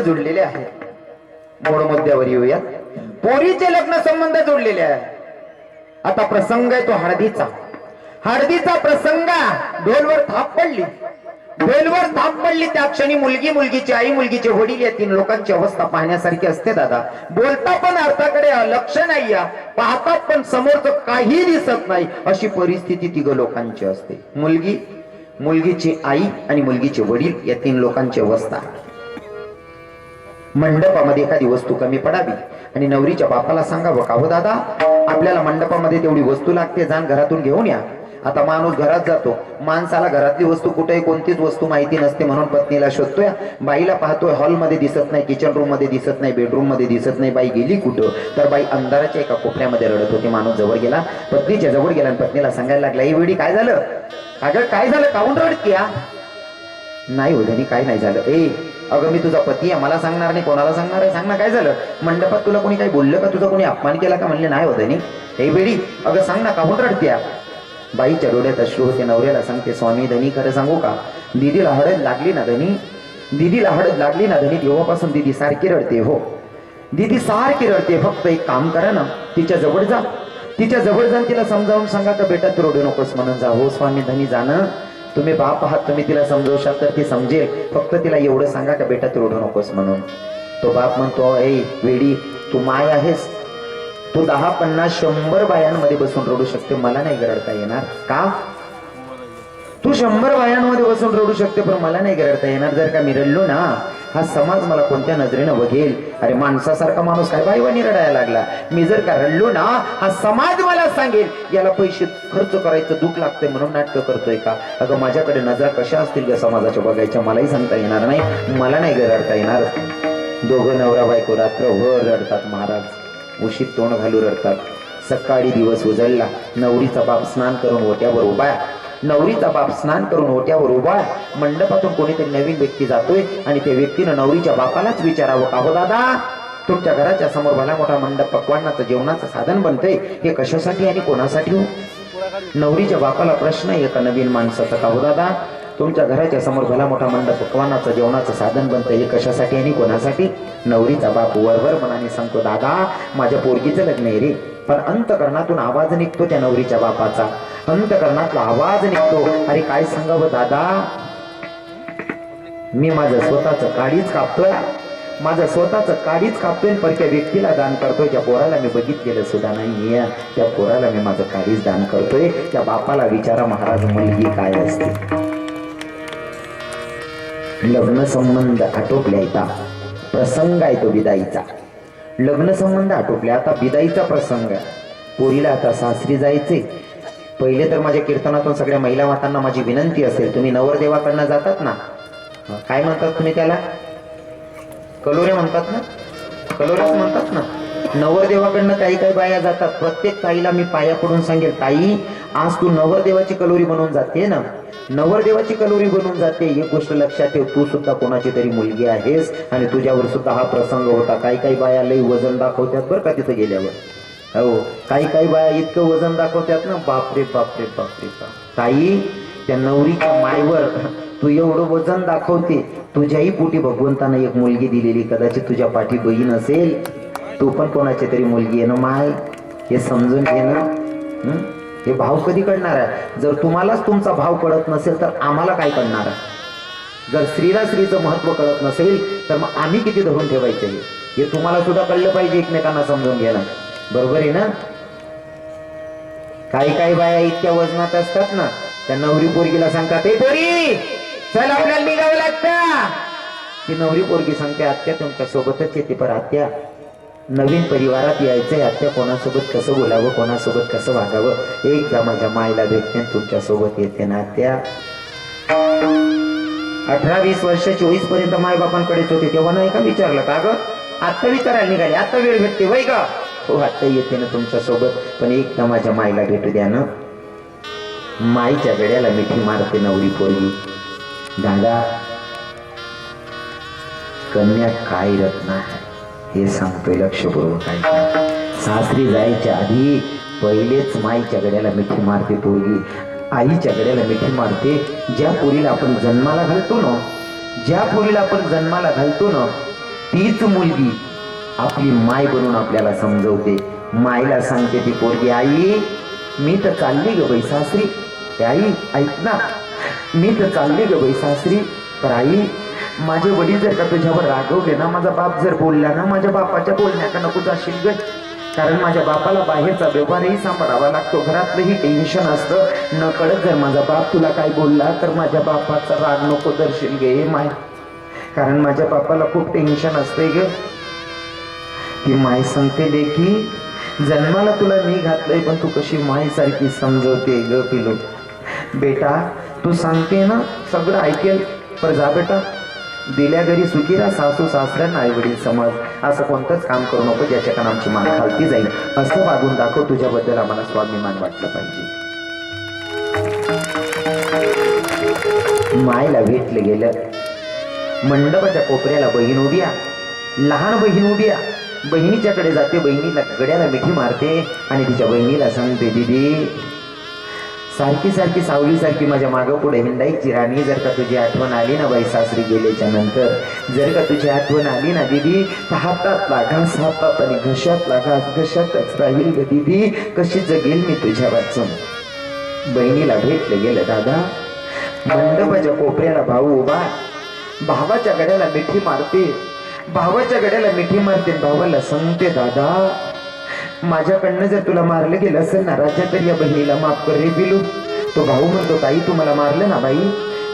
जोडलेले आहेत. मूळ मुद्द्यावर येऊयात. पोरीचे लग्न संबंध जोडलेले आहेत. आता प्रसंग आहे तो हळदीचा. हळदीचा प्रसंग ढोलवर थाप पडली. ढोलवर थाप पडली. त्या क्षणी मुलगी मुलगीची आई मुलगीचे वडील या तीन लोकांची अवस्था पाहण्यासारखी असते दादा. बोलता पण अर्थाकडे लक्ष नाही या पाहतात पण समोरचं काही दिसत नाही. अशी परिस्थिती तिघ लोकांची असते. मुलगी मुलगीची आई आणि मुलगीचे वडील या तीन लोकांची अवस्था. मंडपामध्ये एखादी वस्तू कमी पडावी. आणि नवरीच्या बापाला सांगावं का हो दादा आपल्याला मंडपामध्ये तेवढी वस्तू लागते जाण घरातून घेऊन या. आता माणूस घरात जातो. माणसाला घरातली वस्तू कुठेही कोणतीच वस्तू माहिती नसते म्हणून पत्नीला शोधतोय. बाईला पाहतोय हॉलमध्ये दिसत नाही किचन रूममध्ये दिसत नाही बेडरूममध्ये दिसत नाही. बाई गेली कुठं? तर बाई अंधाराच्या एका कोपऱ्यामध्ये रडत होती. माणूस जवळ गेला. पत्नीच्या जवळ गेला आणि पत्नीला सांगायला लागला ही वेळी काय झालं? अगं काय झालं? काऊन रडत्या? नाही हो काय नाही झालं. ए अगं मी तुझा पती आहे मला सांगणार नाही कोणाला सांगणार आहे? सांग ना काय झालं? मंडपात तुला कोणी काही बोललं का? तुझा कोणी अपमान केला का? म्हणले नाही होतं नाही. हे बेडी अगं सांग ना काहून रडत्या बाईच्या डोळ्यात अश्रू होते नवऱ्याला सांगते स्वामी धनी खरं सांगू का? दिदीला हळद लागली ना धनी? दिदीला हळद लागली ना धनी? तेव्हापासून दिदी सारखी रडते हो. दिदी सारखी रडते फक्त एक काम करा ना तिच्या जवळ जा. तिच्या जवळ जाऊन तिला समजावून सांगा का बेटा तू रडू नकोस म्हणून जा. हो स्वामी धनी जाणं तुम्ही बाप आहात तुम्ही तिला समजवशाल तर ती समजेल. फक्त तिला एवढं सांगा का बेटा तू रडू नकोस म्हणून? तो बाप म्हणतो ए वेडी तू माय आहेस. तू दहा पन्नास शंभर बायांमध्ये बसून रडू शकते. मला नाही गरडता येणार. का? तू शंभर बायांमध्ये बसून रडू शकते पण मला नाही रडता येणार. जर का मी रडलो ना हा समाज मला कोणत्या नजरेनं बघेल? अरे माणसासारखा माणूस काय बाईवानी रडायला लागला? मी जर का रडलो ना हा समाज मला सांगेल याला पैसे खर्च करायचं दुःख लागतंय म्हणून नाटक करतोय का? अगं माझ्याकडे नजरा कशा असतील या समाजाच्या बघायच्या? मलाही सांगता येणार नाही मला नाही ग रडता येणार. दोघं नवरा बायको रात्रभर रडतात महाराज. उशीत तोंड घालू रडतात. सकाळी दिवस उजळला. नवरीचा बाप स्नान करून ओट्यावर उभा नवरीचा बाप स्नान करून ओट्यावर उभा मंडपातून कोणीतरी नवीन व्यक्ती जातोय आणि त्या व्यक्तीनं नवरीच्या बापालाच विचारावं का हो दादा? तुमच्या घराच्या समोर भला मोठा मंडप पकवानाचं जेवणाचं साधन बनतंय. हे कशासाठी आणि कोणासाठी हो? नवरीच्या बापाला प्रश्न आहे एका नवीन माणसाचा का हो दादा? तुमच्या घराच्या समोर भला मोठा मंडप पकवानाचं जेवणाचं साधन बनतंय. हे कशासाठी आणि कोणासाठी? नवरीचा बाप वरवर मनाने सांगतो दादा माझ्या पोरगीचं लग्न आहे रे. पण अंतकरणातून आवाज निघतो त्या नवरीच्या बापाचा. अंतकरणातला आवाज निघतो. अरे काय सांगावं दादा? मी माझं स्वतःच काडीच कापतोय. माझं स्वतःच काडीच कापतोय परक्या त्या व्यक्तीला दान करतोय. ज्या पोराला मी बघितलेलं सुद्धा नाहीये. त्या पोराला मी माझं काडीच दान करतोय. त्या बापाला विचारा महाराज मुलगी काय असते? लग्न संबंध आटोपल्या येता प्रसंग आहे तो बिदाईचा. लग्न संबंध आटोपले आता बिदाईचा प्रसंग आहे. पोरीला आता सासरी जायचे पहिले तर माझ्या कीर्तनातून सगळ्या महिला मातांना माझी विनंती असेल तुम्ही नवरदेवाकडनं जातात ना? काय म्हणतात तुम्ही त्याला? कलोरे म्हणतात ना? कलोरेच म्हणतात ना? नवरदेवाकडनं काही काही बाया जातात. प्रत्येक ताईला मी पाया पडून सांगेल ताई आज तू नवरदेवाची कलोरी बनवून जाते ना? नवरदेवाची कलोरी बनवून जाते. एक गोष्ट लक्षात ठेव तू सुद्धा कोणाची तरी मुलगी आहेस आणि तुझ्यावर सुद्धा हा प्रसंग होता. काही काही बाया लई वजन दाखवतात बरं का तिथं गेल्यावर. हो काही काही बाया इतकं वजन दाखवतात ना बापरे बापरे बापरे बाप ताई त्या नवरीच्या मायवर तू एवढं वजन दाखवते तुझ्याही पोटी भगवंतानं एक मुलगी दिलेली कदाचित तुझ्या पाठी बहीण असेल. तू पण कोणाची तरी मुलगी आहे ना माय? हे समजून घे ना. हे? भाव कधी कळणार आहे? जर तुम्हालाच तुमचा भाव कळत नसेल तर आम्हाला काय कळणार आहे? जर स्त्रीला स्त्रीचं महत्त्व कळत नसेल तर मग आम्ही किती धरून ठेवायचे? हे? हे तुम्हाला सुद्धा कळलं पाहिजे एकमेकांना समजून घेणं. बरोबर आहे ना? काही काही बाया इतक्या वजनात असतात ना त्या नवरी पोरगीला सांगतात ए पोरी चल आपल्याला निघावं लागतं. ती नवरी पोरगी सांगते आत्या तुमच्या सोबतच येते पर आत्या नवीन परिवारात यायचंय आत्या कोणासोबत कसं बोलावं कोणासोबत कसं वागावं? एकदा माझ्या मायला भेटते तुमच्यासोबत येते ना आत्या. अठरा वीस वर्ष चोवीसपर्यंत माय बापांकडेच होते तेव्हा नाही का विचारलं का ग? आत्ता विचारायला निघाले आत्ता वेळ भेटते वय का हो येते ना तुमच्यासोबत पण एकदा माझ्या मायला भेटू द्या ना. माईच्या गड्याला मिठी मारते नवरी पोरगी. दादा कन्या काय रत्न आहे? हे सांगतोय लक्षपूर्वक ऐका. सासरी जायच्या आधी पहिलेच माईच्या गड्याला मिठी मारते पोरगी. आईच्या गड्याला मिठी मारते. ज्या पोरीला आपण जन्माला घालतो ना ज्या पोरीला आपण जन्माला घालतो ना तीच मुलगी आपली माय बनून आपल्याला समजवते. मायला सांगते ती पोरगी आई मी तर चालली ग बाई सासरी. आई ऐक ना. मी तर चालली ग बाई सासरी. तर आई माझे वडील जर का तुझ्यावर रागवले ना माझा बाप जर बोलला ना माझ्या बापाच्या बोलण्याचा नको जाशील ग. कारण माझ्या बापाला बाहेरचा व्यवहारही सांभाळावा लागतो. घरातलंही टेन्शन असतं. नकळत जर माझा बाप तुला काय बोलला तर माझ्या बापाचा राग नको दर्शील गे माय. कारण माझ्या बापाला खूप टेन्शन असतंय ग. ती माय सांगते देखी जन्माला तुला मी घातलंय पण तू कशी मायसारखी समजवते ग पिलो. बेटा तू सांगते ना सगळं ऐकेल. पर जा बेटा. दिल्या घरी सुखीरा सासू सासऱ्यांना आई वडील समज. असं कोणतंच काम करू नको ज्याच्या आमची मान खालती जाईल. असं वागून दाखव तुझ्याबद्दल आम्हाला स्वाभिमान वाटलं पाहिजे. मायला भेटलं गेलं. मंडपाच्या कोपऱ्याला बहीण उभ्या लहान बहीण उभ्या बहिणीच्याकडे जाते बहिणीला गड्याला मिठी मारते आणि तिच्या बहिणीला सांगते दिदी सारखी सारखी सावली सारखी माझ्या मागं पुढे हिंडाईची राणी. जर का तुझी आठवण आली ना बाई सासरी गेल्याच्यानंतर जर का तुझी आठवण आली ना दिदी तर हातात घास हातात आणि घशात घास घशातच राहील ग दिदी. कशी जगेल मी तुझ्या वाचून बहिणीला भेटलं गेलं दादा मंडपाच्या कोपऱ्याला भाऊ उभा भावाच्या गड्याला मिठी मारते. भावाच्या गड्याला मिठी मारते भावाला सांगते दादा माझ्याकडनं जर तुला मारलं गेलं असेल ना राजा तर या बहिणीला माफ कर रे बिलू. तो भाऊ म्हणतो ताई तू मला मारलं ना बाई.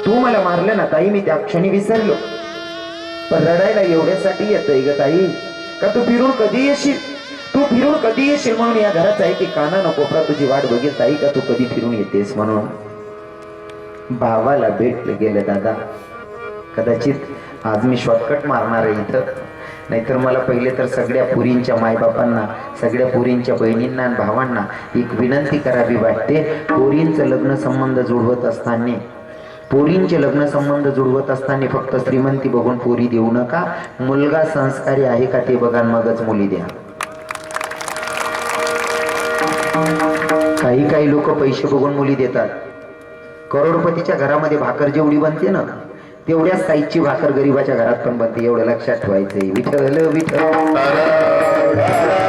तू मला मारलं ना ताई मी त्या क्षणी विसरलो. पण रडायला एवढ्यासाठी येतोय ग ताई का तू फिरून कधी येशील? तू फिरून कधी येशील म्हणून या घरात आहे की काना नको कोपरा तुझी वाट बघेल ताई का तू कधी फिरून येतेस म्हणून? भावाला भेटलं गेलं दादा. कदाचित आज मी शॉर्टकट मारणार आहे इथं. नाहीतर मला पहिले तर सगळ्या पुरींच्या मायबापांना सगळ्या पुरींच्या बहिणींना आणि भावांना एक विनंती करावी वाटते. पुरींचं लग्न संबंध जुळवत असताना पोरींचे लग्न संबंध जुळवत असताना फक्त श्रीमंती बघून पोरी देऊ नका. मुलगा संस्कारी आहे का ते बघा मगच मुली द्या. काही काही लोक पैसे बघून मुली देतात. करोडपतीच्या घरामध्ये भाकर जेवढी बनते ना तेवढ्याच साईजची भाकर गरीबाच्या घरात पण बनते एवढं लक्षात ठेवायचंय. विठ्ठल विठ्ठल.